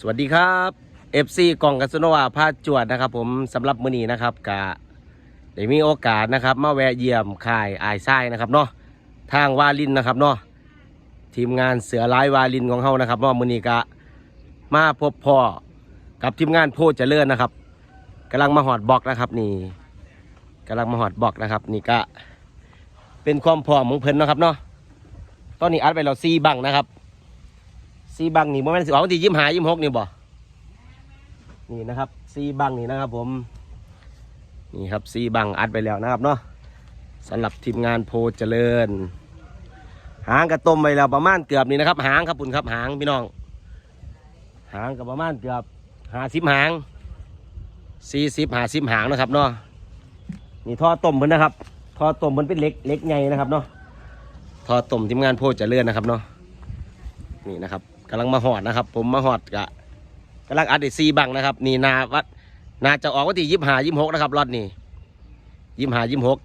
สวัสดีครับ FC กล่องกัสโนวาพาจวดนะครับ ผมสำหรับมื้อนี้นะครับกะได้มีโอกาสนะครับ มาแวะเยี่ยมค่ายอายไส้นะครับเนาะทางวาลินนะครับเนาะทีมงานเสือร้ายวาลินของเฮานะครับเนาะมื้อนี้กะมาพบพ่อกับทีมงานโพเจริญนะครับกำลังมาหอดบล็อกนะครับ นี่กำลังมาหอดบล็อกนะครับ นี่ก็เป็นความพร้อมของเพิ่นนะครับเนาะตอนนี้อัดไปแล้วซีบังนะครับ ซีบังนี่โมเมนต์สิออกวันที่ยี่สิบห้ายี่สิบหกนี่บ่นี่นะครับซีบังนี่นะครับผมนี่ครับซีบังอัดไปแล้วนะครับเนาะสำหรับทีมงานโพเจริญ หางกระต้มไปแล้วประมาณเกือบนี่นะครับ หางครับปุ่นครับหางพี่น้อง หางกับประมาณเกือบหาสิบหางสี่สิบหาสิบหางนะครับเนาะนี่ท่อต้มเพิ่นนะครับท่อต้มมันเป็นเล็กเล็กใหญ่นะครับเนาะท่อต้มทีมงานโพเจริญนะครับเนาะนี่นะครับำลังมาหอดนะครับ ผมมาหอดกะกำลังอัดซีบังนะครับ นี่นาวัดนาจะออกวันที่ยี่สิบห้ายี่สิบหกนะครับรอดนี่ยี่สิบห้ายี่สิบหก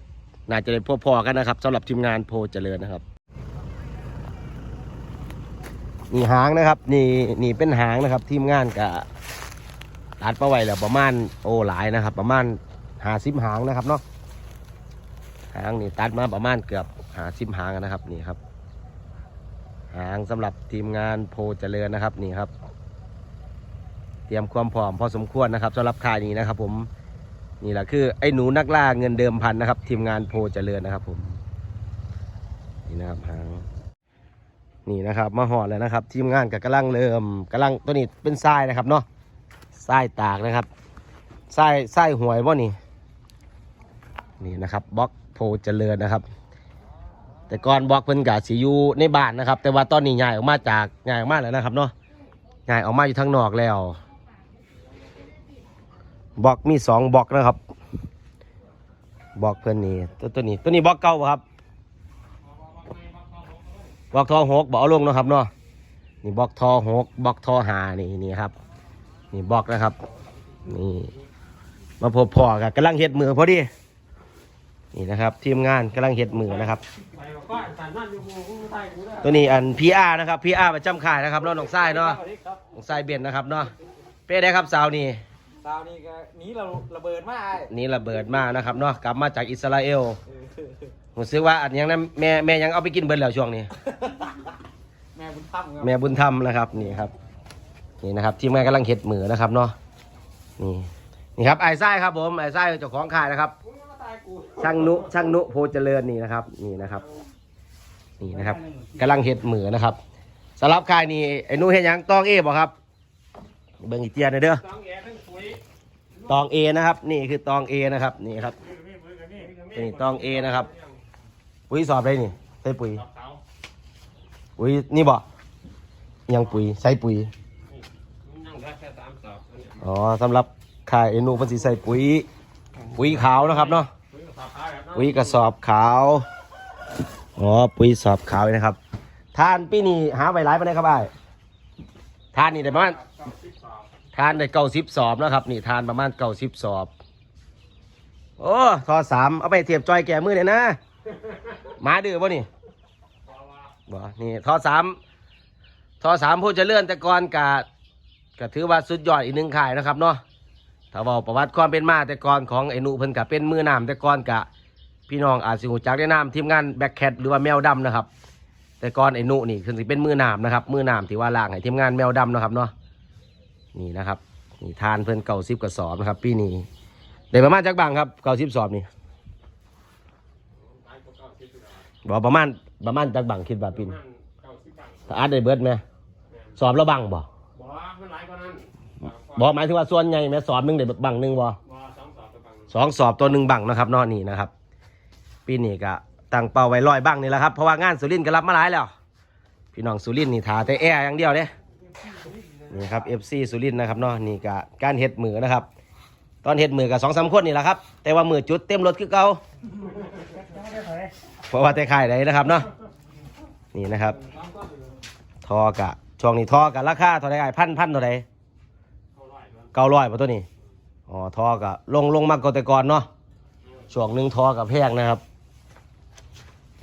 นาจะได้พอๆกันนะครับสำหรับทีมงานโพเจริญนะครับนี่หางนะครับ นี่นี่เป็นหางนะครับ ทีมงานกะตัดมาไว้แล้วประมาณโอ้หลายนะครับ ประมาณหาสิบหางนะครับเนาะหางนี่ตัดมาประมาณเกือบหาสิบหางนะครับนี่ครับ หางสำหรับทีมงานโพเจริญนะครับนี่ครับ เตรียมความพร้อมพอสมควรนะครับสำหรับค่ายนี้นะครับ ผมนี่แหละคือไอ้หนูนักล่าเงินเดิมพันนะครับ ทีมงานโพเจริญนะครับ ผม นี่นะครับหางนี่นะครับมาหอดแล้วนะครับ ทีมงานกับกำลังเริ่มกำลังตัวนี้เป็นทรายนะครับเนาะทรายตากนะครับทรายทรายหวยบ่านี่ นี่นะครับบล็อกโพเจริญนะครับ แต่ก่อนบอกเพิ่นกะสิอยู่ในบ้านนะครับ แต่ว่าตอนนี้ย้ายออกมาจากย้ายออกมาแล้วนะครับเนาะย้ายออกมาอยู่ทางนอกแล้วบล็อกมีสองบล็อกนะครับบล็อกเพิ่นนี่ตัวตัวนี้ตัวนี้บล็อกเก่าครับบล็อกทอหกบเอาลงนะครับเนาะนี่บล็อกทอหกบล็อกทอหานี่นี่ครับ นี่บล็อกนะครับ นี่มาพบพ่อกับกำลังเฮ็ดมือพอดี นี่นะครับทีมงานกำลังเฮ็ดมือนะครับ ตัวนี้อันพีอาร์นะครับพีอาร์ประจำค่ายนะครับเนาะน้องทรายเนาะน้องทรายเบนนะครับเนาะเป้ได้ครับสาวนี่ซาวนี่ก็หนีเราระเบิดมาไอ้นี่ระเบิดมานะครับเนาะกลับมาจากอิสราเอลผมซื้อว่าอันยังนั้นแม่แม่ยังเอาไปกินเบิร์แล้วช่วงนี้ แม่บุญธรรมครับแม่บุญธรรมนะครับนี่ครับนี่นะครับทีมงานกำลังเห็ดมือนะครับเนาะนี่นี่ครับไอ้ไส้ครับผมไอ้ไส้เจ้าของค่ายนะครับกูมาตายกู ช่างนุช่างนุโพเจริญนี่นะครับ นี่นะครับ นี่นะครับกำลังเห็ดหมือนะครับสำหรับค่ายนี่ไอ้นุเห็นยังตองเอบ่ครับ เบิ่งอีเจียหนอยเด้อสองแย่ทั้งปุ๋ยตองเอนะครับ นี่คือตองเอนะครับ นี่ครับ นี่ตองเอนะครับ ปุ๋ยสอบได้นี่ใส่ปุ๋ยปุ๋ยนี่บ่ยังปุ๋ยใส่ปุ๋ยนั่งได้แค่สามสอบอ๋อสำหรับค่ายไอ้นุเพันสีใส่ปุ๋ย ปุ๋ยขาวนะครับเนาะ ปุ๋ยกับสอบขาวแบบนั้นปุ๋ยกระสอบขาว อ๋อ ปุ๋ยสอบขาวนะครับทานปีนี้หาไว้หลายไปเลยครับไอ้ายทานนี่ได้ประมาณสอบสิบสอบทานได้เก้าสิบสอบนะครับ นี่ทานประมาณเก้าสิบสอบ โอ้ทอสามเอาไปเทียบจอยแก่มือเลยนะหมาดื้อป่ะนี่เพราะว่าบ่นี่ทอสามทอสามผู้เจะเลื่อนแต่ก่อนกะก็ถือว่าสุดยอดอีกหนึ่งข่ายนะครับเนาะ ถ้าเว่าประวัติความเป็นมาแต่ก่อนของไอ้หนุเพิ่นกะเป็นมือน้ำแต่ก่อนกะ พี่น้องอาจสิหูจักได้น้ำทีมงานแบ็คแคทหรือว่าแมวดำนะครับ แต่ก่อนไอ้หนุนี่คือสิเป็นมือน้ำนะครับ มือน้ำที่ว่าล่างให้ทีมงานแมวดำนะครับเนาะนี่นะครับนี่ทานเพิ่นเก่าสิบกระสอบนะครับปีนี้ได้ประมาณจักบางครับเก่าสิบสอบนี่ตายก็เก้าสิบสอบบอกประมาณประมาณจักบางคิดว่าปีนี้นั่นเก้าสิบบังถ้าอัดได้เบิดไหมสอบแล้วบังบ่ บ่มันหลายกว่านั้น บอกหมายถึงว่าส่วนใหญ่แม่สอบหนึ่งเด็บังหนึ่งบ่บ่สองสอบกับบังสองสอบตัวหนึ่งบังนะครับเนอนี่นะครับ ปีนี้ก็ตั้งเป้าไว้ร้อยบังนี่แหละครับเพราะว่างานสุรินทร์ก็รับมาหลายแล้ว พี่น้องสุรินทร์นี่ถาแต่แอร์อย่างเดียวเด้นี่ครับ FC สุรินทร์นะครับเนาะนี่ก็การเฮ็ดมือนะครับ ตอนเฮ็ดมือกับสองสามคนนี่แหละครับ แต่ว่ามือจุดเต็มรถคือเก่าเพราะว่าแต่ค่ายใดนะครับเนาะนี่นะครับทอกะช่วงนี้ทอกะราคาเท่าไหร่พันพันเท่าไหร่ เก้าร้อยป่ะตัวนี้อ๋อทอกับลงลงมากกว่าแต่ก่อนเนาะช่วงหนึ่งทอกับแพงนะครับ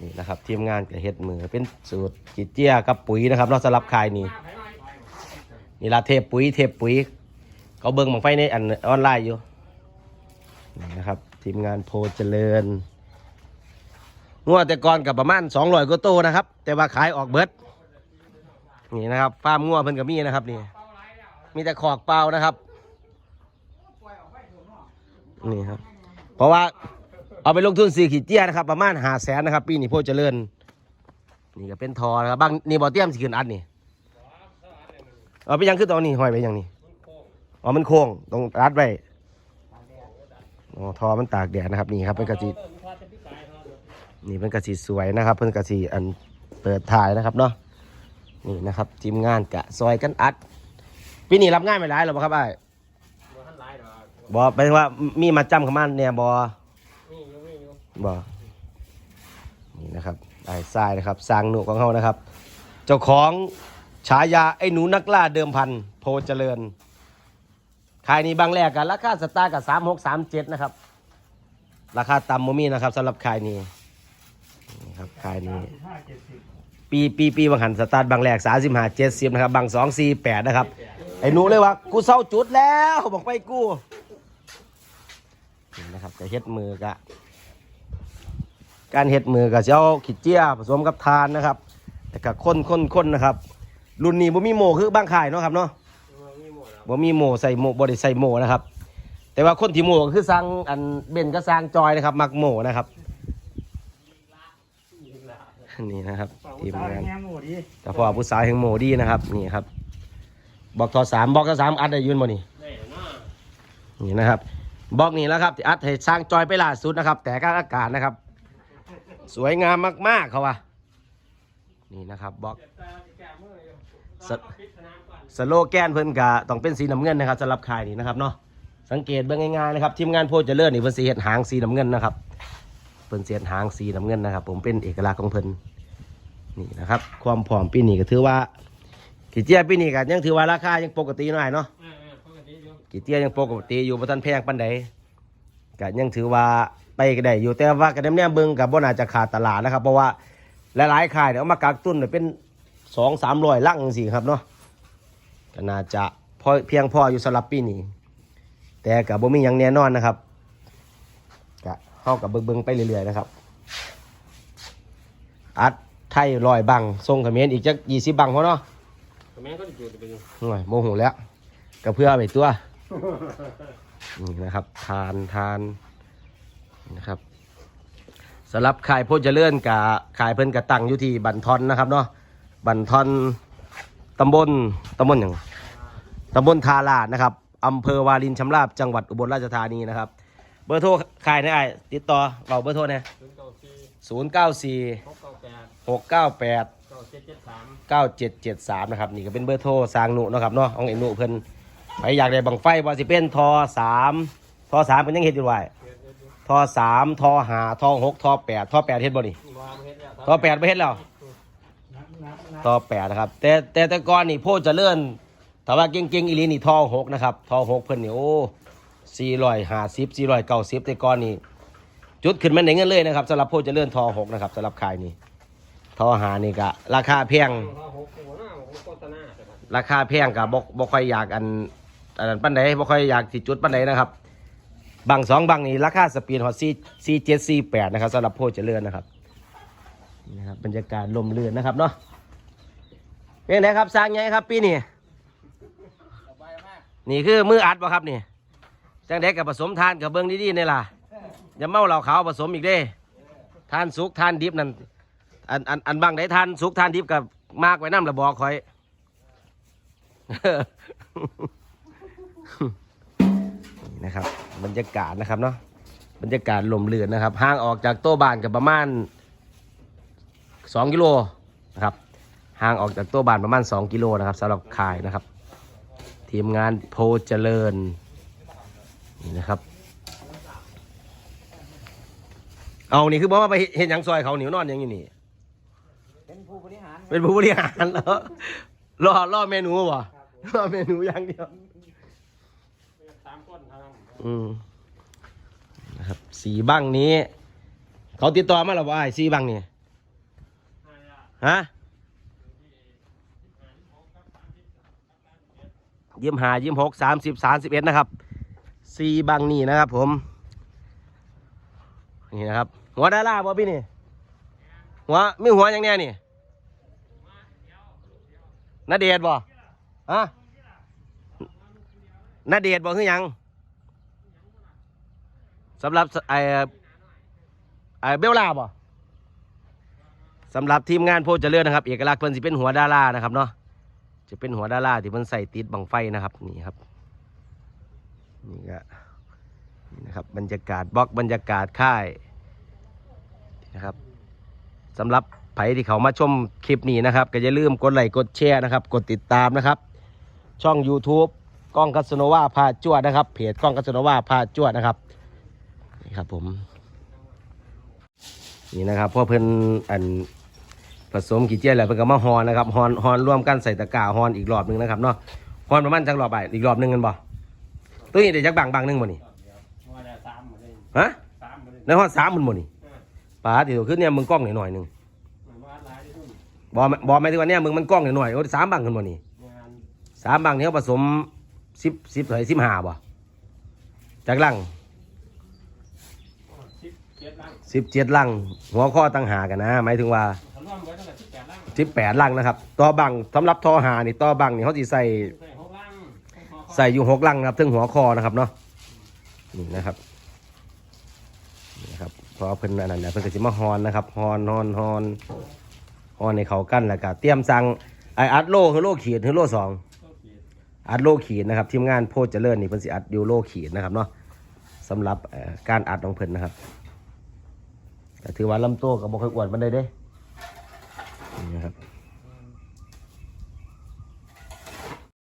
นี่นะครับทีมงานกับเฮ็ดมือเป็นสูตรจีเจียกับปุ๋ยนะครับเนอกสำหรับขายนี่นี่ละเทปปุ๋ยเทปปุ๋ย เขาเบิ่งบังไฟในอันออนไลน์อยู่นี่นะครับทีมงานโพเจริญงวดแต่ก่อนกับประมาณสองร้อยกว่าโตนะครับ แต่ว่าขายออกเบิดนี่นะครับฟาร์มงัวเพิ่นกับมีนะครับนี่มีแต่ขอกเปล่านะครับ นี่ครับ เพราะว่าเอาไปลงทุนสี่ขีดเจี้ยนะครับ ประมาณหาแสนนะครับ ปีนี้โพเจริญ นี่ก็เป็นทอนะครับบางนี่บอเตี้ยมสิขึ้นอัดนี่เอาไปยังขึ้นตรงนี้ห้อยไปยังนี่อ๋อมันโค้งตรงรัดไว้อ๋อทอมันตากแดดนะครับนี่ครับเป็นกระสีนี่เป็นกระสีสวยนะครับเป็นกระสีอันเปิดถ่ายนะครับเนาะนี่นะครับทีมงานกะซอยกันอัดปีนี้รับง่ายไม่ร้ายหรอกครับไอ้ บ่ทันหลายดอก บอเป็นว่ามีมาจำขามาเนี่ยบอนี่อยู่นี่อยู่บอนี่นะครับไอ้ทรายนะครับสร้างหนูของเขานะครับ เจ้าของฉายาไอ้หนูนักล่าเดิมพันโพเจริญขายนี้บางแรกกันราคาสตาร์กับสามหกสามเจ็ดนะครับ ราคาต่ำโมมี่นะครับสำหรับขายนี้นครับขายนี้ปีปีปีบางหันสตาร์ทบางแรกสามสิบห้าเจ็ดสิบนะครับบางสองสี่แปดนะครับไอ้หนูเลยว่ากูเศร้าจุดแล้วบอกไปกู นี่นะครับจะเฮ็ดมือกะการเฮ็ดมือกับเอาขีดเจียผสมกับทานนะครับแต่ก็ข้นข้นข้นนะครับ รุ่นนี้บ่มีโมคือบางขายเนาะครับเนาะบ่มีหมดแล้วบ่มีโมใส่โมบ่ได้ใส่โมนะครับ แต่ว่าคนที่โมก็คือสร้างอันเบนก็สร้างจอยนะครับ มักโมนะครับนี่นะครับทีมงานแง่หมดดิแต่พอผู้สาวแห่งโมดีนะครับนี่ครับบอกทอสามบอกทอสามอัดได้ยืนบ่นี่ได้แล้วเนาะนี่นะครับ บอกนี่แล้วครับที่อัดให้สร้างจอยไปล่าสุดนะครับ แต่ก็อากาศนะครับ สวยงามมากๆเขาว่านี่นะครับบอกเจ็บตาแก้มืออยู่สสนามก่อนสโลแกนเพิ่นกะต้องเป็นสีน้ำเงินนะครับสำหรับขายนี่นะครับเนาะสังเกตเบิ่งง่ายๆนะครับทีมงานโพเจริญนี่เพิ่นสีเฮ็ดหางสีน้ำเงินนะครับเพิ่นสีเฮ็ดหางสีน้ำเงินนะครับ ผมเป็นเอกลักษณ์ของเพิ่นนี่นะครับ ความผอมปีนี้ก็ถือว่าขีเจี๊ยปีนี้ก็ยังถือว่าราคายังปกติหน่อยเนาะ กติอยู่ขีเจียยังปกติอยู่บ่ทันแพงปานใดก็ยังถือว่าไปก็ได้อยู่แต่ว่าก็แนมๆเบิ่งก็บ่น่าจะขาดตลาดนะครับ เพราะว่าหลายๆขายเนี่ยเอามากักตุนเนี่ยเป็น2-300ลังจังซี่ครับเนาะก็น่าจะพอเพียงพออยู่สำหรับปีนี้แต่กับบ่มีหยังแน่นอนนะครับก็เข้ากับเบิ่งๆไปเรื่อยๆนะครับ อัดไทยลอยบังทรงเขมรอีกจักยี่สิบบังพอเนาะแม่ก็จะอยู่จะไปอยู่หน่วยโมโหแล้วก็เพื่อไปตัว นี่นะครับ ทานทานนะครับสำหรับขายโพธิ์เจริญกับขายเพิ่นกระตังอยู่ที่บันทอนนะครับเนาะบันทอนตำบลตำบลอย่างตำบลทาลาดนะครับอำเภอวารินชำราบจังหวัดอุบลราชธานีนะครับ เบอร์โทรขายได้ไอ้ติดต่อเราเบอร์โทรเนี่ยศูนย์เก้าสี่ศูนย์เก้าสี่หกเก้าแปดเก้าเจ็ดเจ็ดสามนะครับนี่ก็เป็นเบอร์โทรสางหนุนะครับเนาะของไอ้หนุเพิ่น ไปอยากได้บังไฟว่าสิเป็นทอสามทอสามเป็นยังเฮ็ดอยู่ไว้ทอสามทอหาทอหกทอแปดทอแปดเฮ็ดบ่นี่วางเฮ็ดแล้วทอแปดไม่เฮ็ดแล้วทอแปดนะครับ แต่แต่แต่ก่อนนี่โพธิ์เจะเลื่อนถ้าว่าเก่งๆอีหลีนี่ทอหกนะครับทอหกเพิ่นนี่โอ้สี่ร้อยห้าสิบสี่ร้อยเก้าสิบแต่ก่อนนี่จุดขึ้นมาในเงินเลยนะครับสำหรับโพธิ์เจะเลื่อนทอหกนะครับสำหรับขายนี่ทอหานี่ก็ราคาแพงหกหัวหน้าหกโฆษณาใช่ไหมราคาแพงกับบกบกค่อยอยากอัน อันนั้นปันใดบ่ค่อยอยากสิจุดปันใดนะครับบางสองบางนี่ราคาสปีดฮอตซีซีเจ็ดซีแปดนะครับสำหรับโพชเจริญนะครับนี่นะครับบรรยากาศลมเรือนนะครับเนาะเป็นไงครับสร้างไงครับปีนี้นี่คือมืออัดบ่ครับนี่จังเด็กกับผสมทานกับเบิ้งดีๆนี่ล่ะอย่าเมาเหล้าขาวผสมอีกเด้ทานสุกทานดิบนั่นอันอันอันบางไหนทานสุกทานดิบกับมากไว้น้ำระบอกคอย นี่นะครับ บรรยากาศนะครับเนาะบรรยากาศลมเรือนนะครับห่างออกจากโต๊ะบ้านกับประมาณสองกิโลนะครับห่างออกจากโต๊ะบ้านประมาณสองกิโลนะครับสำหรับขายนะครับ ทีมงานโพเจริญนี่นะครับ เอานี่คือบอกว่าไปเห็นหยังซอยเขาเหนียวนอนอย่างนี้นี่เป็นผู้บริหารเป็นผู้บริหารแล้วรอรอเมนูบ่รอเมนูอย่างเดียวสามคนเท่านั้นอืมนะครับสีบังนี้ เขาติดต่อมาแล้วว่าไอ้สีบังนี่ฮะยี่ห้ายี่หกสามสิบสามสิบเอ็ดนะครับสี่บังนี่นะครับผม นี่นะครับหัวดาราบ่พี่นี่หัวมีหัวอย่างแน่นี่นาเดชน์บ่ฮะ นาเดชน์บ่คือยังสำหรับไอ้ไอ้เบลลาบ่สำหรับทีมงานโพธิ์เจริญนะครับ เอกลักษณ์เพิ่นสิเป็นหัวดารานะครับเนาะจะเป็นหัวดาราที่มันใส่ติดบังไฟนะครับนี่ครับนี่ก็นี่นะครับบรรยากาศบล็อกบรรยากาศค่ายนะครับสำหรับไผที่เขามาชมคลิปนี้นะครับ ก็อย่าลืมกดไลค์กดแชร์นะครับ กดติดตามนะครับ ช่อง YouTube กล้องกัสโนวาพาจวดนะครับเพจกล้องกัสโนวาพาจวดนะครับนี่ครับผมนี่นะครับพราะเพิ่นอันผสมขี้เจียแล้วเพิ่นก็มาฮอนนะครับฮอนฮอนร่วมกันใส่ตะกร้าฮอนอีกรอบหนึงนะครับเนาะฮอนประมาณจักรอบไปอีกรอบหนึงกันบ่ตัวนี้ได้จักบางบางหนึงบ่นี่ว่าหมดเลยฮะในฮอนสามมันบ่นี่ป้าที่ตัวขึ้นเนี่ยมึงกล้องหน่อยหนึงมันว่าหลายที่บ่แม่บ่แม่นที่ว่าเนี่ยมึงมันกล้องหน่อยๆโอ้สามบางกันบ่นี่สามบางเนี่เขาผสม 10 10เท่าไหร่15บ่จากลังสิบเจ็ดลัง17ลังหัวข้อตั้งหากันนะหมายถึงว่าทำร่วมไว้ตั้งแต่สิบแปดลัง18ลังนะครับต่อบังสำหรับทอหานี่ต่อบังนี่เขาสิใส่ใส่หกลังใส่อยู่หกลังนะครับถึงหัวคอนะครับเนาะนี่นะครับนี่นะครับพอเพิ่นอันนั้นเนี่ยเพิ่นก็สิมาฮอนนะครับฮอนฮอนฮอนฮอนในเขากั้นแล้วก็เตรียมสั่งไออัดโลคือโลขีดคือโลสอง อัดโลขีดนะครับทีมงานโพชเจริญนี่เพิ่นสิอัดอยู่โลขีดนะครับเนาะสำหรับการอัดของเพิ่นนะครับถือว่าลำโตวก็บ่ค่อยอ้วนมันใดเด้นี่นะครับ